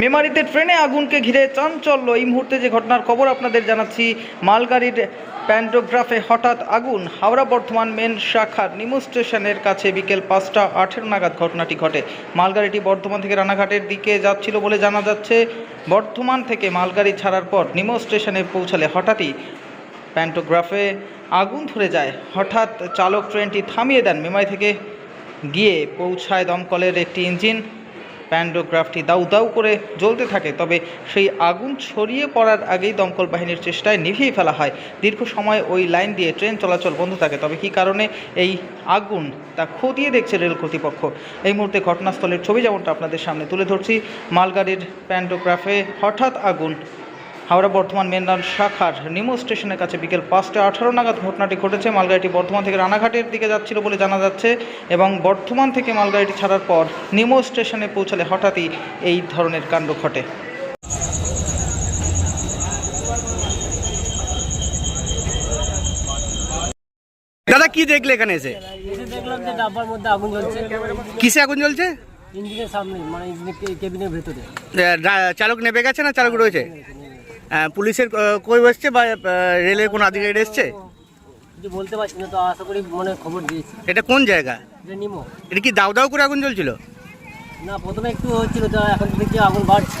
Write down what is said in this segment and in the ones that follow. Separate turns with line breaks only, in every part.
মেমারিতে ট্রেনে আগুনকে ঘিরে চাঞ্চল্য। এই মুহূর্তে যে ঘটনার খবর আপনাদের জানাচ্ছি, মালগাড়ির প্যান্টোগ্রাফে হঠাৎ আগুন। হাওড়া বর্ধমান মেন শাখার নিমু স্টেশনের কাছে বিকেল পাঁচটা আঠেরো নাগাদ ঘটনাটি ঘটে। মালগাড়িটি বর্ধমান থেকে রানাঘাটের দিকে যাচ্ছিল বলে জানা যাচ্ছে, বর্ধমান থেকে মালগাড়ি ছাড়ার পর নিমো স্টেশনে পৌঁছালে হঠাৎই প্যান্টোগ্রাফে আগুন ধরে যায়। হঠাৎ চালক ট্রেনটি থামিয়ে দেন। মেমারি থেকে গিয়ে পৌঁছায় দমকলের একটি ইঞ্জিন। প্যান্ডোগ্রাফটি দাউ দাউ করে জ্বলতে থাকে, তবে সেই আগুন ছড়িয়ে পড়ার আগেই দমকল বাহিনীর চেষ্টায় নিভিয়ে ফেলা হয়। দীর্ঘ সময় ওই লাইন দিয়ে ট্রেন চলাচল বন্ধ থাকে, তবে কি কারণে এই আগুন তা খতিয়ে দেখছে রেল কর্তৃপক্ষ? এই মুহূর্তে ঘটনাস্থলের ছবি যেমনটা আপনাদের সামনে তুলে ধরছি, মালগাড়ির প্যান্ডোগ্রাফে হঠাৎ আগুন হাওড়া বর্ধমান মেনলাইন শাখার নিমো স্টেশনের কাছে বিকেল পাঁচটা আঠারো নাগাদ ঘটনাটি ঘটেছে। মালগাড়িটি বর্ধমান থেকে রানাঘাটের দিকে যাচ্ছিল বলে জানা যাচ্ছে এবং বর্ধমান থেকে মালগাড়িটি ছাড়ার পর নিমো স্টেশনে পৌঁছালে হঠাৎই এই ধরনের কাণ্ড ঘটে।
দাদা কি দেখলে এখানে এসে?
এসে দেখলাম যে ডাব্বার মধ্যে আগুন জ্বলছে।
কিসে আগুন জ্বলছে?
ইঞ্জিনের সামনে মানে ইঞ্জিনের কেবিনের ভেতরে।
চালক নেবে গেছে না চালক রয়েছে? পুলিশের আহ, কই এসছে বা রেলের কোনো আধিকারিক এসছে?
কিছু বলতে পারছি না তো আশা করি মনে খবর দিয়েছি।
এটা কোন জায়গা?
এটা নিমো।
এটা কি দাও দাও করে আগুন জ্বলছিল?
না প্রথমে একটু হচ্ছিল তো এখন দেখছি আগুন বাড়ছে।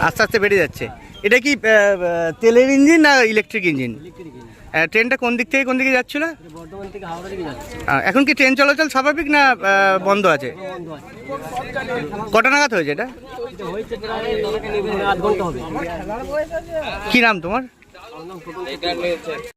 আস্তে আস্তে বেড়ে যাচ্ছে। এটা কি তেলের ইঞ্জিন না ইলেকট্রিক ইঞ্জিন? ট্রেনটা কোন দিক থেকে কোন দিকে যাচ্ছিল এখন কি ট্রেন চলাচল স্বাভাবিক না বন্ধ আছে? কটা নাগাদ হয়েছে এটা? কি নাম তোমার?